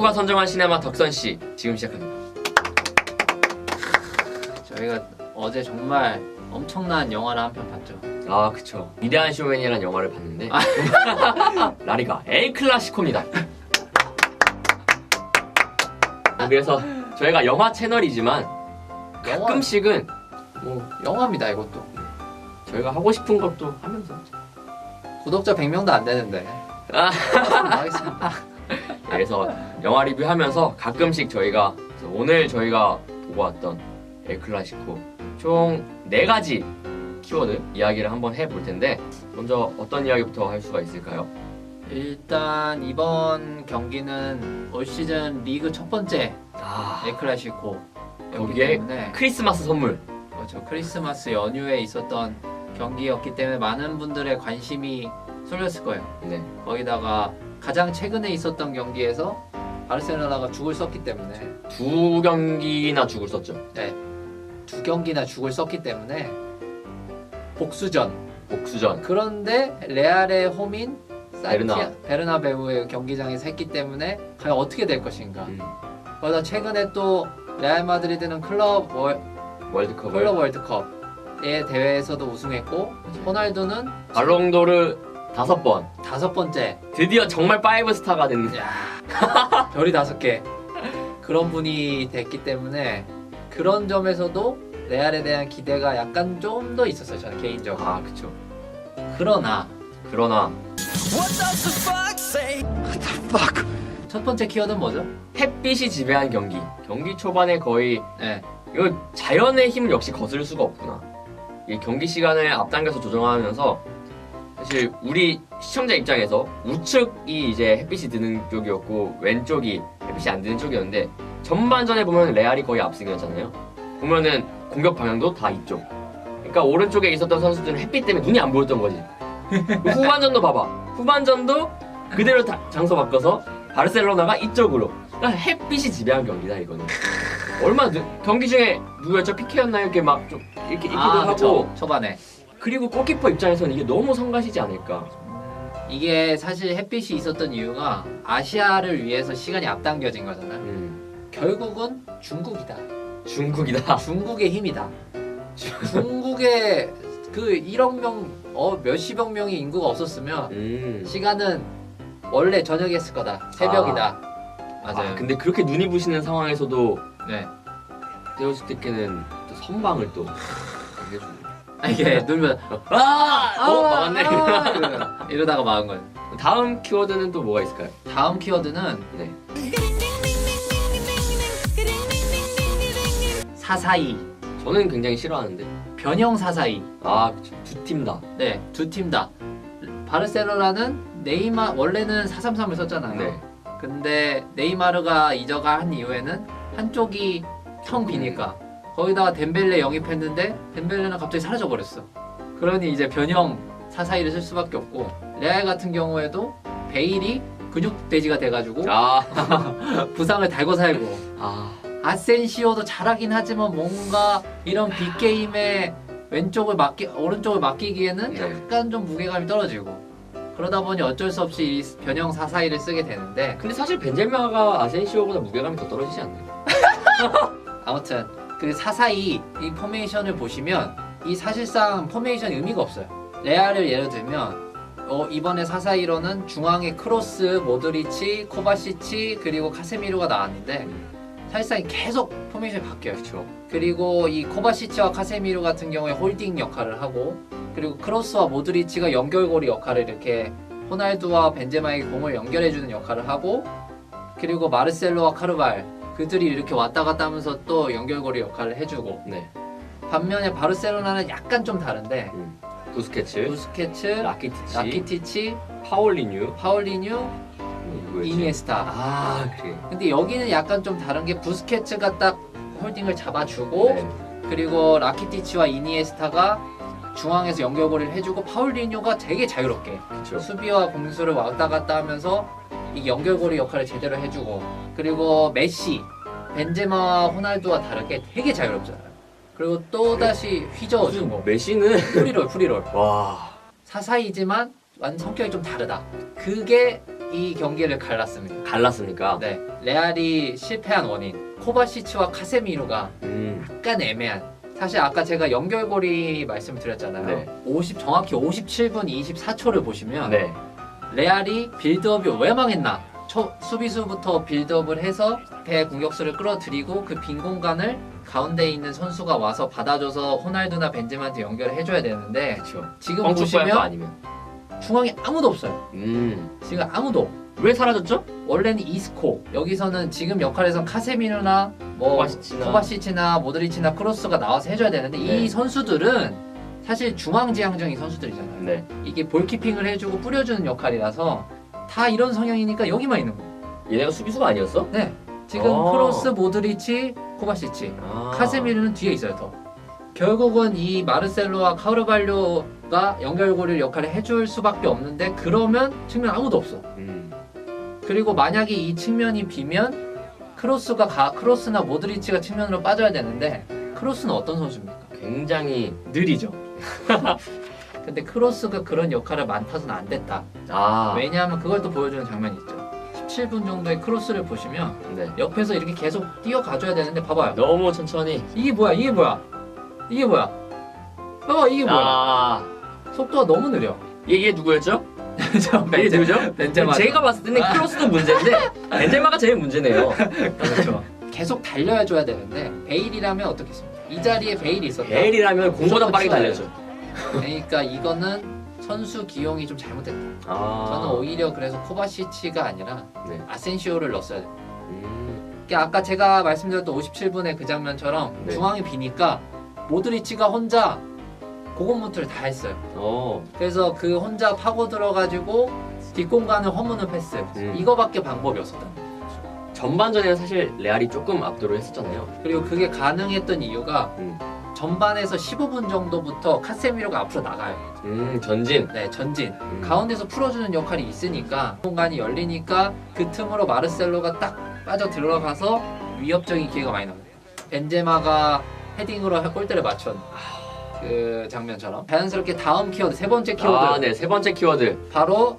덕후가 선정한 시네마 덕선 씨 지금 시작합니다. 저희가 어제 정말 엄청난 영화를 한 편 봤죠. 아 그쵸. 위대한 쇼맨이라는 영화를 봤는데 라리가 엘 클라시코입니다. 그래서 저희가 영화 채널이지만 가끔씩은 뭐 영화입니다 이것도. 저희가 하고 싶은 것도 하면서 구독자 100명도 안 되는데. 아. 하겠습니다. 그래서 영화 리뷰하면서 가끔씩 저희가 오늘 저희가 보고 왔던 엘 클라시코 총네 가지 키워드 이야기를 한번 해볼 텐데 먼저 어떤 이야기부터 할 수가 있을까요? 일단 이번 경기는 올 시즌 리그 첫 번째 아 엘클라시코 거기에 때문에 크리스마스 선물 그렇죠. 크리스마스 연휴에 있었던 경기였기 때문에 많은 분들의 관심이 쏠렸을 거예요. 네 거기다가 가장 최근에 있었던 경기에서 바르셀로나가 죽을 썼기 때문에 두 경기나 죽을 썼죠. 두 경기나 죽을 썼기 때문에 복수전. 복수전. 그런데 레알의 홈인 베르나. 베르나베우의 경기장에서 했기 때문에 과연 어떻게 될 것인가. 음, 그러다 최근에 또 레알 마드리드는 클럽 월, 월드컵을 클럽 월드컵의 대회에서도 우승했고 호날두는 발롱도르 다섯 번. 다섯 번째 드디어 정말 파이브 스타가 됐는. 야 별이 다섯 개 그런 분이 됐기 때문에 그런 점에서도 레알에 대한 기대가 약간 좀 더 있었어요 저는 개인적으로 아 그쵸. 그러나 그러나 첫 번째 키워드는 뭐죠? 햇빛이 지배한 경기. 경기 초반에 거의 네, 이거 자연의 힘을 역시 거스를 수가 없구나. 이 경기 시간을 앞당겨서 조정하면서 사실 우리 시청자 입장에서 우측이 이제 햇빛이 드는 쪽이었고 왼쪽이 햇빛이 안 드는 쪽이었는데 전반전에 보면 레알이 거의 압승이었잖아요. 보면은 공격 방향도 다 이쪽. 그러니까 오른쪽에 있었던 선수들은 햇빛 때문에 눈이 안 보였던 거지. 후반전도 봐봐. 후반전도 그대로 다- 장소 바꿔서 바르셀로나가 이쪽으로. 그러니까 햇빛이 지배한 경기다 이거는. 얼마 늦, 경기 중에 누구였죠? 피케였나요? 이렇게 막 좀 이렇게 있기도 아 하고 그쵸 초반에 그리고 골키퍼 입장에서는 이게 너무 성가시지 않을까. 이게 사실 햇빛이 있었던 이유가 아시아를 위해서 시간이 앞당겨진 거잖아 요 음, 결국은 중국이다 중국이다. 중국의 힘이다 중국의 그 1억 명 어, 몇십억 명의 인구가 없었으면 음. 시간은 원래 저녁에 했을 거다 새벽이다 맞아요 아, 근데 그렇게 눈이 부시는 상황에서도 네 데오스티케는 또 선방을 또 해주네. 아, 이게 누르면 아! 어, 막았네. 아, 이러다가- 이러다가 막은 거예요 다음 키워드는 또 뭐가 있을까요? 다음 키워드는 네. 사사이 저는 굉장히 싫어하는데. 변형 사사이 아, 그쵸. 두팀 다. 네 두 팀 다 바르셀로나는 네이마 원래는 433을 썼잖아요 네. 근데 네이마르가 이적을 한 이후에는 한쪽이 텅 비니까 거기다가 덴벨레 영입했는데 덴벨레는 갑자기 사라져 버렸어. 그러니 이제 변형 사사이를 쓸 수밖에 없고 레알 같은 경우에도 베일이 근육 돼지가 돼가지고 아, 부상을 달고 살고 아, 아센시오도 잘하긴 하지만 뭔가 이런 빅게임에 왼쪽을 맡기 오른쪽을 맡기기에는 네. 약간 좀 무게감이 떨어지고 그러다 보니 어쩔 수 없이 이 변형 사사이를 쓰게 되는데 근데 사실 벤제마가 아센시오보다 무게감이 더 떨어지지 않나요? 아무튼 그 사사이 이 포메이션을 보시면 이 사실상 포메이션 의미가 없어요. 레알을 예를 들면 어, 이번에 사사이로는 중앙에 크로스, 모드리치, 코바시치 그리고 카세미로가 나왔는데 사실상 계속 포메이션이 바뀌어요. 그렇죠. 그리고 이 코바시치와 카세미로 같은 경우에 홀딩 역할을 하고 그리고 크로스와 모드리치가 연결고리 역할을 이렇게 호날두와 벤제마에게 공을 연결해주는 역할을 하고 그리고 마르셀로와 카르발 그들이 이렇게 왔다 갔다 하면서 또 연결고리 역할을 해주고 네. 반면에 바르셀로나는 약간 좀 다른데 음. 부스케츠, 부스케츠, 라키티치, 라키티치, 파올리뉴, 파울리뉴, 누구였지? 이니에스타 아, 그래. 근데 여기는 약간 좀 다른 게 부스케츠가 딱 홀딩을 잡아주고 네. 그리고 라키티치와 이니에스타가 중앙에서 연결고리를 해주고 파울리뉴가 되게 자유롭게 그렇죠. 수비와 공수를 왔다 갔다 하면서 이 연결고리 역할을 제대로 해주고 그리고 메시, 벤제마와 호날두와 다르게 되게 자유롭잖아요. 그리고 또 다시 휘저어주고 메시는 프리롤 프리롤 와. 사사이지만 완 성격이 좀 다르다. 그게 이 경기를 갈랐습니다. 갈랐습니까? 네, 레알이 실패한 원인 코바시치와 카세미로가 음, 약간 애매한. 사실 아까 제가 연결고리 말씀드렸잖아요. 네. 50 정확히 57분 24초를 보시면 네. 레알이 빌드업이 왜 망했나? 초, 수비수부터 빌드업을 해서 대공격수를 끌어들이고 그 빈 공간을 가운데 있는 선수가 와서 받아줘서 호날두나 벤제마한테 연결을 해줘야 되는데 그렇죠. 지금 보시면. 중앙에 아무도 없어요. 음, 지금 아무도. 왜 사라졌죠? 원래는 이스코 여기서는 지금 역할에서 카세미누나 뭐 코바시치나. 코바시치나 모드리치나 크로스가 나와서 해줘야 되는데 네. 이 선수들은 사실 중앙지향적인 선수들이잖아요. 네. 이게 볼키핑을 해주고 뿌려주는 역할이라서 다 이런 성향이니까 여기만 있는 거예요. 얘네가 수비수가 아니었어? 네. 지금 어. 크로스, 모드리치, 코바시치, 아. 카세미르는 뒤에 있어요 더. 결국은 이 마르셀로와 카르발료가 연결고리 역할을 해줄 수밖에 없는데 그러면 측면 아무도 없어. 음, 그리고 만약에 이 측면이 비면 크로스가 가, 크로스나 모드리치가 측면으로 빠져야 되는데 크로스는 어떤 선수입니까? 굉장히 느리죠. 근데 크로스가 그런 역할을 맡아서는 안 됐다. 아, 왜냐하면 그걸 또 보여주는 장면이 있죠. 17분 정도의 크로스를 보시면 네. 옆에서 이렇게 계속 뛰어가줘야 되는데 봐봐요. 너무 천천히. 이게 뭐야? 이게 뭐야? 이게 뭐야? 봐봐 이게 뭐야? 아, 속도가 너무 느려. 얘, 얘 누구였죠? 저얘 누구죠? 벤제마. 제가 봤을 때는 아. 크로스도 문제인데 벤제마가 제일 문제네요. 그렇죠. 계속 달려야 줘야 되는데 베일이라면 어떻겠습니까? 이 자리에 베일이 있었다. 베일이라면 공보다 빠르게 달렸죠. 그러니까 이거는 선수 기용이 좀 잘못됐다. 아, 저는 오히려 그래서 코바시치가 아니라 네. 아센시오를 넣었어야 돼. 음, 그러니까 아까 제가 말씀드렸던 57분의 그 장면처럼 네. 중앙이 비니까 모드리치가 혼자 고군분투를 다 했어요. 어, 그래서 그 혼자 파고 들어가지고 뒷공간을 허무는 패스 음. 이거밖에 방법이 없었다. 전반전에는 사실 레알이 조금 압도를 했었잖아요. 그리고 그게 가능했던 이유가 음. 전반에서 15분 정도부터 카세미로가 앞으로 나가요. 음, 전진. 네, 전진. 음. 가운데서 풀어주는 역할이 있으니까 공간이 열리니까 그 틈으로 마르셀로가 딱 빠져 들어가서 위협적인 기회가 많이 나옵니다. 벤제마가 헤딩으로 골대를 맞춘 그 장면처럼 자연스럽게 다음 키워드 세 번째 키워드 아, 네, 세 번째 키워드. 바로